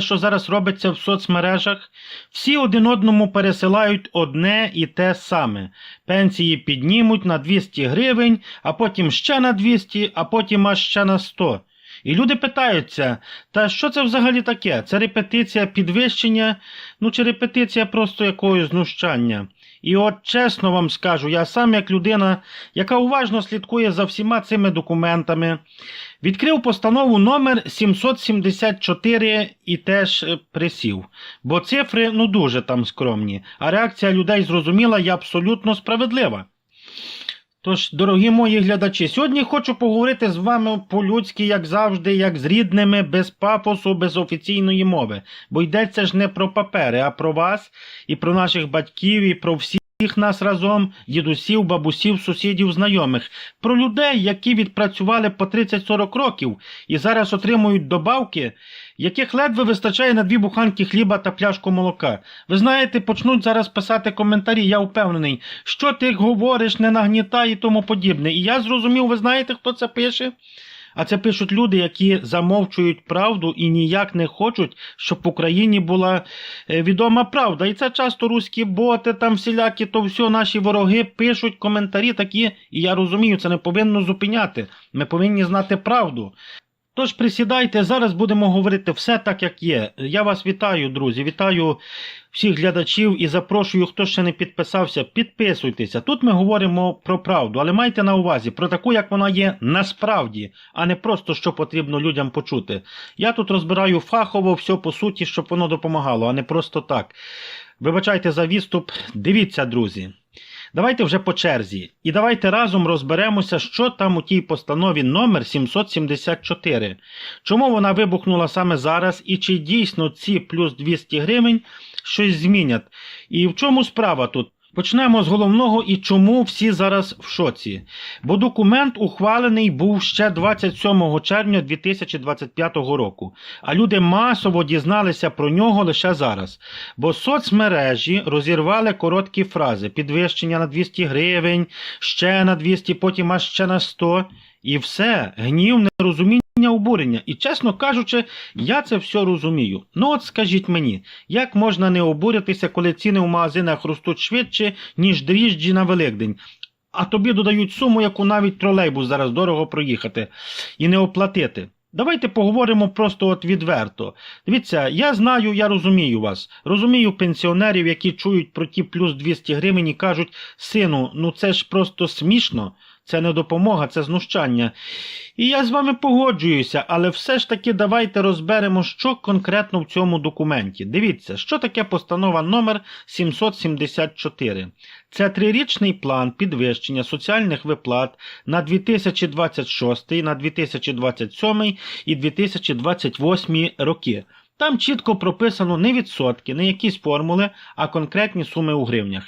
що зараз робиться в соцмережах? Всі один одному пересилають одне і те саме. Пенсії піднімуть на 200 гривень, а потім ще на 200, а потім аж ще на 100. І люди питаються, та що це взагалі таке? Це репетиція підвищення, ну чи репетиція просто якогось знущання. І от чесно вам скажу, я сам як людина, яка уважно слідкує за всіма цими документами, відкрив постанову номер 774 і теж е, присів. Бо цифри ну дуже там скромні, а реакція людей зрозуміла і абсолютно справедлива. Тож, дорогі мої глядачі, сьогодні хочу поговорити з вами по-людськи, як завжди, як з рідними, без пафосу, без офіційної мови. Бо йдеться ж не про папери, а про вас і про наших батьків, і про всіх нас разом, дідусів, бабусів, сусідів, знайомих, про людей, які відпрацювали по 30-40 років і зараз отримують добавки, яких ледве вистачає на дві буханки хліба та пляшку молока. Ви знаєте, почнуть зараз писати коментарі, я впевнений, що ти говориш, не нагнітай і тому подібне. І я зрозумів, ви знаєте, хто це пише? А це пишуть люди, які замовчують правду і ніяк не хочуть, щоб в Україні була е, відома правда. І це часто руські боти, там всілякі, то все наші вороги пишуть коментарі такі, і я розумію, це не повинно зупиняти. Ми повинні знати правду. Тож присідайте, зараз будемо говорити все так, як є. Я вас вітаю, друзі, вітаю всіх глядачів і запрошую, хто ще не підписався, підписуйтеся. Тут ми говоримо про правду, але майте на увазі про таку, як вона є насправді, а не просто що потрібно людям почути. Я тут розбираю фахово все по суті, щоб воно допомагало, а не просто так. Вибачайте за відступ. Дивіться, друзі. Давайте вже по черзі. І давайте разом розберемося, що там у тій постанові номер 774. Чому вона вибухнула саме зараз, і чи дійсно ці плюс 200 гривень щось змінять? І в чому справа тут? Почнемо з головного і чому всі зараз в шоці. Бо документ ухвалений був ще 27 червня 2025 року, а люди масово дізналися про нього лише зараз. Бо соцмережі розірвали короткі фрази: підвищення на 200 гривень, ще на 200, потім аж ще на 100. І все, гнів, нерозуміння, обурення. І, чесно кажучи, я це все розумію. Ну от скажіть мені, як можна не обуритися, коли ціни в магазинах ростуть швидше, ніж дріжджі на Великдень? А тобі додають суму, яку навіть тролейбус зараз дорого проїхати і не оплатити. Давайте поговоримо просто от відверто. Дивіться, я знаю, я розумію вас. Розумію пенсіонерів, які чують про ті плюс 200 гривень і кажуть, сину, ну це ж просто смішно. Це не допомога, це знущання. І я з вами погоджуюся, але все ж таки давайте розберемо, що конкретно в цьому документі. Дивіться, що таке постанова номер 774. Це трирічний план підвищення соціальних виплат на 2026, на 2027 і 2028 роки. Там чітко прописано не відсотки, не якісь формули, а конкретні суми у гривнях.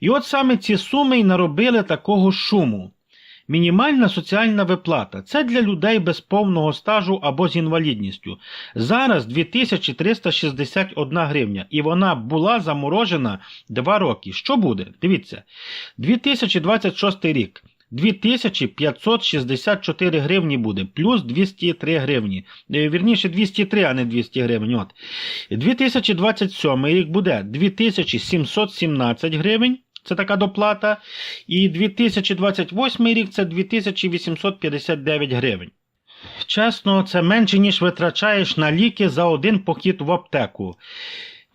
І от саме ці суми й наробили такого шуму. Мінімальна соціальна виплата це для людей без повного стажу або з інвалідністю. Зараз 2361 гривня, і вона була заморожена 2 роки. Що буде? Дивіться, 2026 рік. 2564 гривні буде, плюс 203 гривні. Е, Вірніше 203, а не 200 гривень. От. 2027 рік буде 2717 гривень. Це така доплата. І 2028 рік це 2859 гривень. Чесно, це менше, ніж витрачаєш на ліки за один похід в аптеку.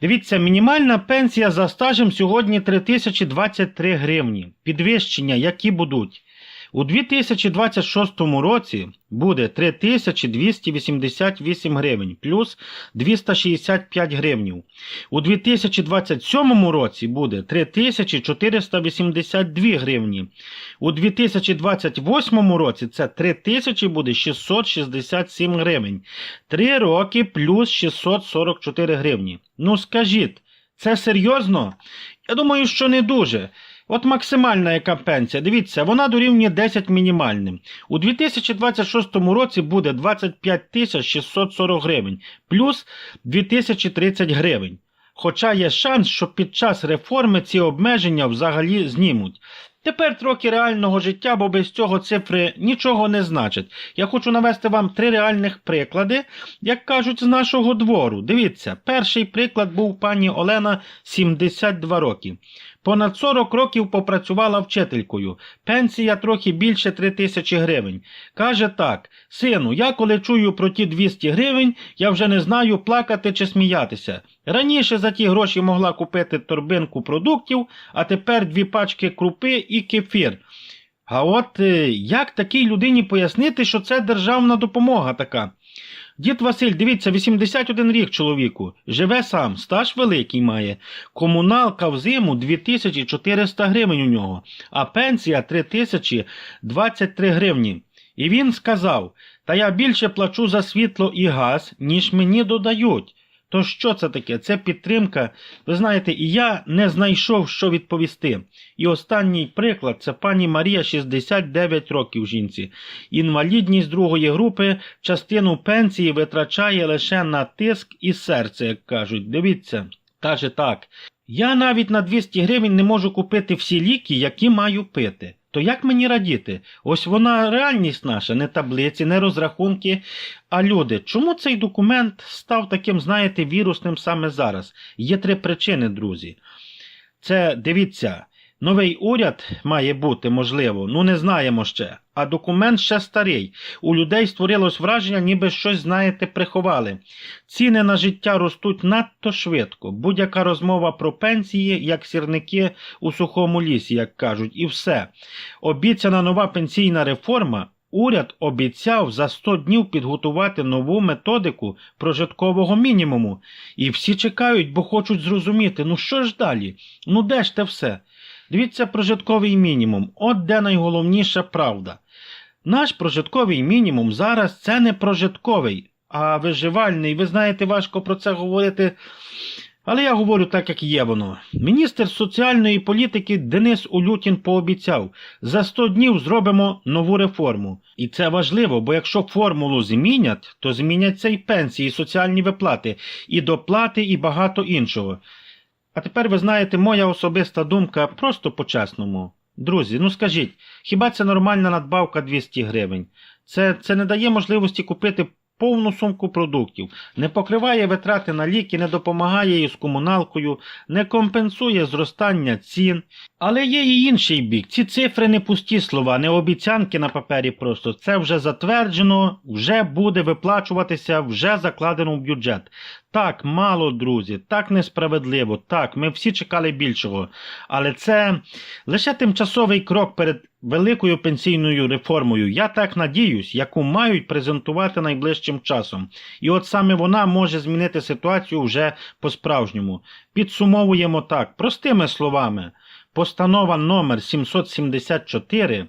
Дивіться, мінімальна пенсія за стажем сьогодні 3023 гривні. Підвищення, які будуть. У 2026 році буде 3288 гривень плюс 265 гривнів. У 2027 році буде 3482 гривні. У 2028 році це 3000 буде 667 гривень. 3 роки плюс 644 гривні. Ну скажіть, це серйозно? Я думаю, що не дуже. От максимальна яка пенсія, дивіться, вона дорівнює 10 мінімальним. У 2026 році буде 25 тисяч 640 гривень, плюс 2030 гривень. Хоча є шанс, що під час реформи ці обмеження взагалі знімуть. Тепер трохи реального життя, бо без цього цифри нічого не значать. Я хочу навести вам три реальних приклади, як кажуть, з нашого двору. Дивіться, перший приклад був пані Олена 72 роки. Понад 40 років попрацювала вчителькою. Пенсія трохи більше 3 тисячі гривень. Каже так: сину, я коли чую про ті 200 гривень, я вже не знаю, плакати чи сміятися. Раніше за ті гроші могла купити торбинку продуктів, а тепер дві пачки крупи і кефір. А от е, як такій людині пояснити, що це державна допомога така? Дід Василь, дивіться, 81 рік чоловіку, живе сам, стаж великий має. Комуналка в зиму 2400 гривень у нього, а пенсія 3023 гривні. І він сказав: Та я більше плачу за світло і газ, ніж мені додають. То що це таке? Це підтримка. Ви знаєте, і я не знайшов, що відповісти. І останній приклад це пані Марія, 69 років жінці. Інвалідність другої групи частину пенсії витрачає лише на тиск і серце, як кажуть. Дивіться, каже так. Я навіть на 200 гривень не можу купити всі ліки, які маю пити. То як мені радіти? Ось вона реальність наша, не таблиці, не розрахунки. А люди, чому цей документ став таким, знаєте, вірусним саме зараз? Є три причини, друзі. Це дивіться, новий уряд має бути, можливо, ну не знаємо ще. А документ ще старий. У людей створилось враження, ніби щось, знаєте, приховали. Ціни на життя ростуть надто швидко. Будь-яка розмова про пенсії, як сірники у сухому лісі, як кажуть, і все. Обіцяна нова пенсійна реформа. Уряд обіцяв за 100 днів підготувати нову методику прожиткового мінімуму. І всі чекають, бо хочуть зрозуміти, ну що ж далі? Ну де ж те все? Дивіться прожитковий мінімум. От де найголовніша правда. Наш прожитковий мінімум зараз це не прожитковий, а виживальний. Ви знаєте, важко про це говорити. Але я говорю так, як є воно. Міністр соціальної політики Денис Улютін пообіцяв, за 100 днів зробимо нову реформу. І це важливо, бо якщо формулу змінять, то зміняться і пенсії, і соціальні виплати, і доплати, і багато іншого. А тепер ви знаєте, моя особиста думка просто по-чесному. Друзі, ну скажіть, хіба це нормальна надбавка 200 гривень? Це, це не дає можливості купити повну сумку продуктів, не покриває витрати на ліки, не допомагає із комуналкою, не компенсує зростання цін. Але є і інший бік. Ці цифри не пусті слова, не обіцянки на папері просто. Це вже затверджено, вже буде виплачуватися, вже закладено в бюджет. Так, мало, друзі, так несправедливо, так, ми всі чекали більшого. Але це лише тимчасовий крок перед великою пенсійною реформою. Я так надіюсь, яку мають презентувати найближчим часом. І от саме вона може змінити ситуацію вже по-справжньому. Підсумовуємо так, простими словами. Постанова номер 774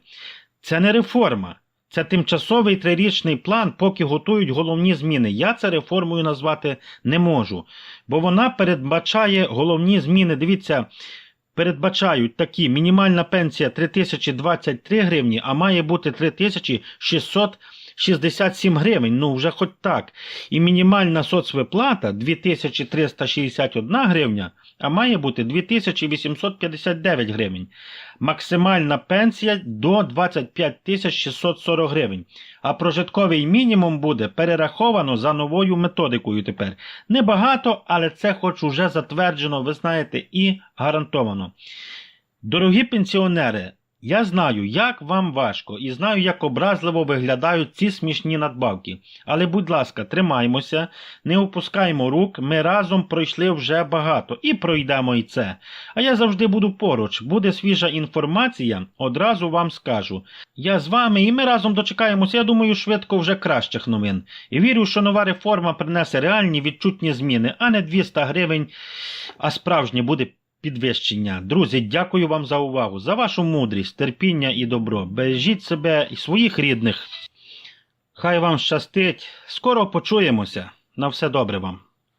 це не реформа. Це тимчасовий трирічний план, поки готують головні зміни. Я це реформою назвати не можу, бо вона передбачає головні зміни. Дивіться, передбачають такі: мінімальна пенсія 3023 гривні, а має бути 3667 гривень. Ну, вже хоч так. І мінімальна соцвиплата 2361 гривня, а має бути 2859 гривень. Максимальна пенсія до 25 640 гривень. А прожитковий мінімум буде перераховано за новою методикою тепер. Небагато, але це хоч уже затверджено, ви знаєте, і гарантовано. Дорогі пенсіонери, я знаю, як вам важко, і знаю, як образливо виглядають ці смішні надбавки. Але, будь ласка, тримаймося, не опускаймо рук, ми разом пройшли вже багато і пройдемо і це. А я завжди буду поруч, буде свіжа інформація, одразу вам скажу. Я з вами і ми разом дочекаємося, я думаю, швидко вже кращих новин. І вірю, що нова реформа принесе реальні відчутні зміни, а не 200 гривень, а справжнє буде підвищення. Друзі, дякую вам за увагу, за вашу мудрість, терпіння і добро. Бережіть себе і своїх рідних. Хай вам щастить. Скоро почуємося. На все добре вам.